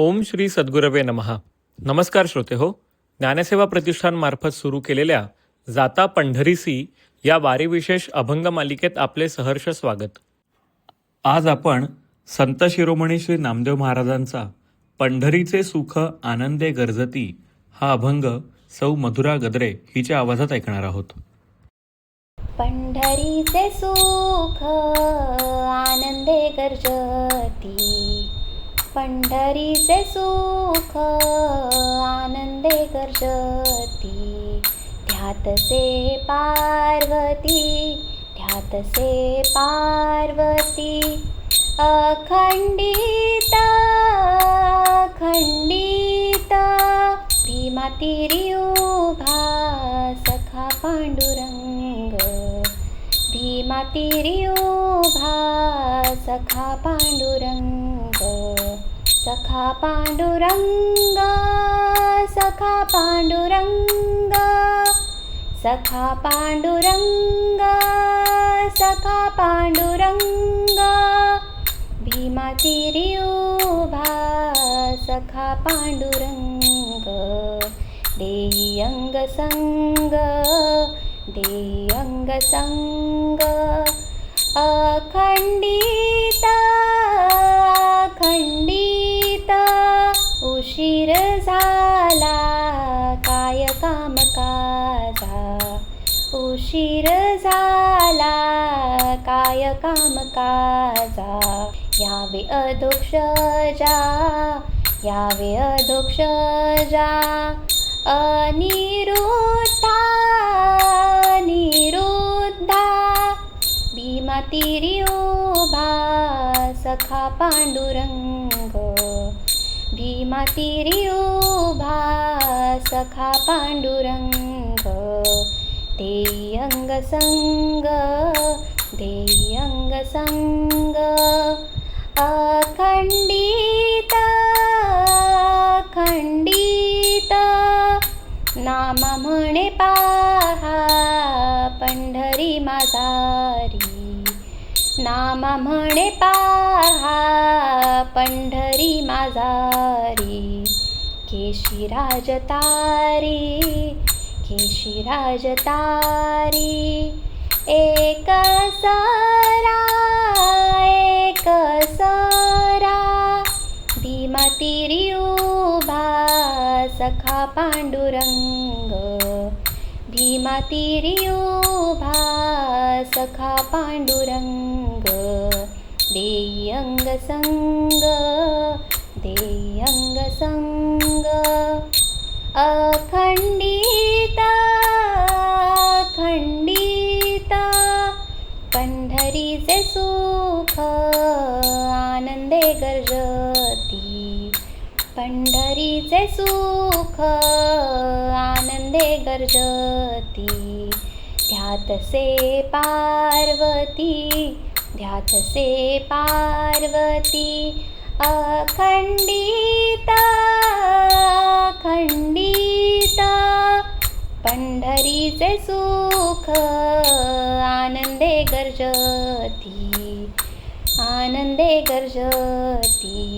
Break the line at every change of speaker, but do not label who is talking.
ओम श्री सद्गुरवे नमहा नमस्कार श्रोते हो ज्ञानसेवा प्रतिष्ठानमार्फत सुरू केलेल्या जाता पंढरीसी या वारीविशेष अभंग मालिकेत आपले सहर्ष स्वागत. आज आपण संत शिरोमणी श्री नामदेव महाराजांचा पंढरीचे सुख आनंदे गरजती हा अभंग सौ मधुरा गद्रे हिच्या आवाजात ऐकणार आहोत.
पंढरीचे सुख आनंदे गरजती. पंढरीचे सुख आनंदे गर्जती. ध्यातसे पार्वती ध्यातसे पार्वती. अखंडित खंडित भीमातिरी उभा सखा पांडुरंग. भीमातिरी उभा सखा पांडुरंग. सखा पांडुरंग सखा पांडुरंग सखा पांडुरंग सखा पांडुरंग भीमा उभा सखा पांडुरंग देई अंग संग देई अंग उशीर झाला काय काम काजा? यावे अधोक्ष जा यावे अधोक्ष जा. अनिरुद्धा निरुद्धा भीमातिरी उभा सखा पांडुरंग. भीमा तिरी उभा सखा पांडुरंग. देई अंग संग देई संग खंडित नाम म्हणे पाहा पंढरी माझारी नाम म्हणे पाहा पंढरी माझारी केशी तारी केशिराज तारी एक सरा एक सरा। भीमातिरी उभा सखा पांडुरंग। भीमा तिरी उभा सखा पांडुरंग। देयंग संग। तिचे सुख आनंदे गर्जती. पंढरीचे सुख आनंदे गर्जती. ध्यातसे पार्वती ध्यातसे पार्वती. अखंडिता खंडित पंढरीचे सुख आनंदे गर्जती. आनंदे गर्जती आनंदे